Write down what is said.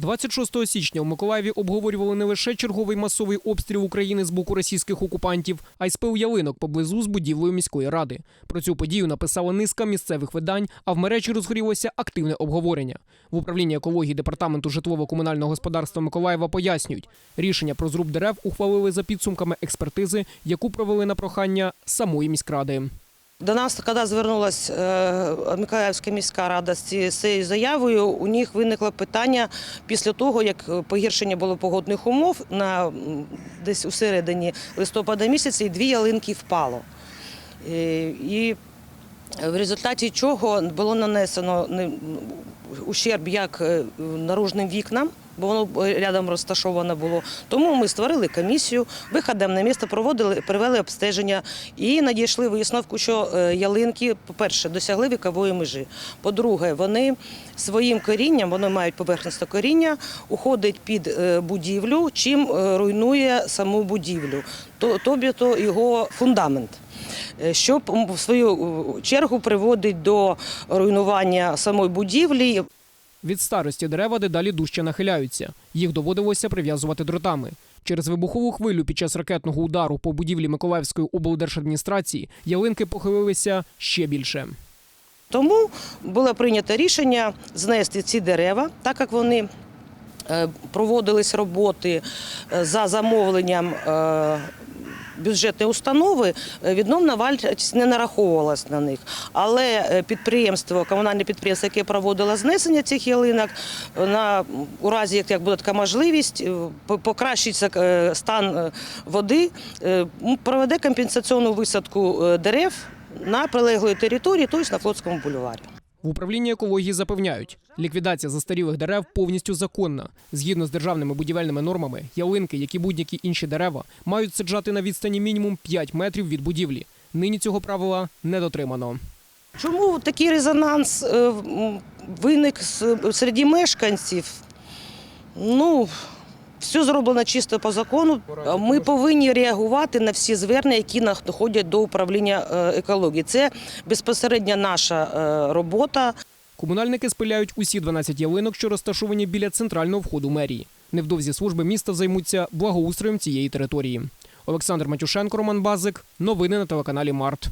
26 січня у Миколаєві обговорювали не лише черговий масовий обстріл України з боку російських окупантів, а й спил ялинок поблизу з будівлею міської ради. Про цю подію написала низка місцевих видань, а в мережі розгорілося активне обговорення. В управлінні екології департаменту житлово-комунального господарства Миколаєва пояснюють, рішення про зруб дерев ухвалили за підсумками експертизи, яку провели на прохання самої міськради. До нас, коли звернулася е, Миколаївська міська рада з цією- заявою, у них виникло питання після того, як погіршення було погодних умов на десь у середині листопада місяця, і дві ялинки впало. Е, І в результаті чого було нанесено не- ущерб як е, наружним вікнам, бо воно рядом розташоване було. Тому ми створили комісію, виходом на місто проводили, провели обстеження і надійшли висновку, що е, ялинки, по-перше, досягли вікової межі. По-друге, вони своїм корінням, вони мають поверхносте коріння, уходить під е, будівлю, чим е, руйнує саму будівлю, то, тобі то його фундамент. Е, що в свою е, чергу приводить до руйнування самої будівлі. Від старості дерева дедалі дужче нахиляються. Їх доводилося прив'язувати дротами. Через вибухову хвилю під час ракетного удару по будівлі Миколаївської облдержадміністрації ялинки похилилися ще більше. Тому було прийнято рішення знести ці дерева, так як вони е, проводились роботи е, за замовленням бюджетної установи, е, відновна вартість не нараховувалась на них. Але е, підприємство, комунальне підприємство, яке проводило знесення цих ялинок, на у разі, як, буде така можливість, е, по- покращиться стан води, проведе компенсаційну висадку дерев на прилеглої території, тобто на Флотському бульварі. В управлінні екології запевняють, ліквідація застарілих дерев повністю законна. Згідно з державними будівельними нормами, ялинки, як і будь-які інші дерева, мають саджати на відстані мінімум 5 метрів від будівлі. Нині цього правила не дотримано. Чому такий резонанс е, виник серед мешканців? Ну, все зроблено чисто по закону. Ми повинні реагувати на всі звернення, які надходять до управління е, екології. Це безпосередньо наша е, робота. Комунальники спиляють усі 12 ялинок, що розташовані біля центрального входу мерії. Невдовзі служби міста займуться благоустроєм цієї території. Олександр Матюшенко, Роман Базик. Новини на телеканалі Март.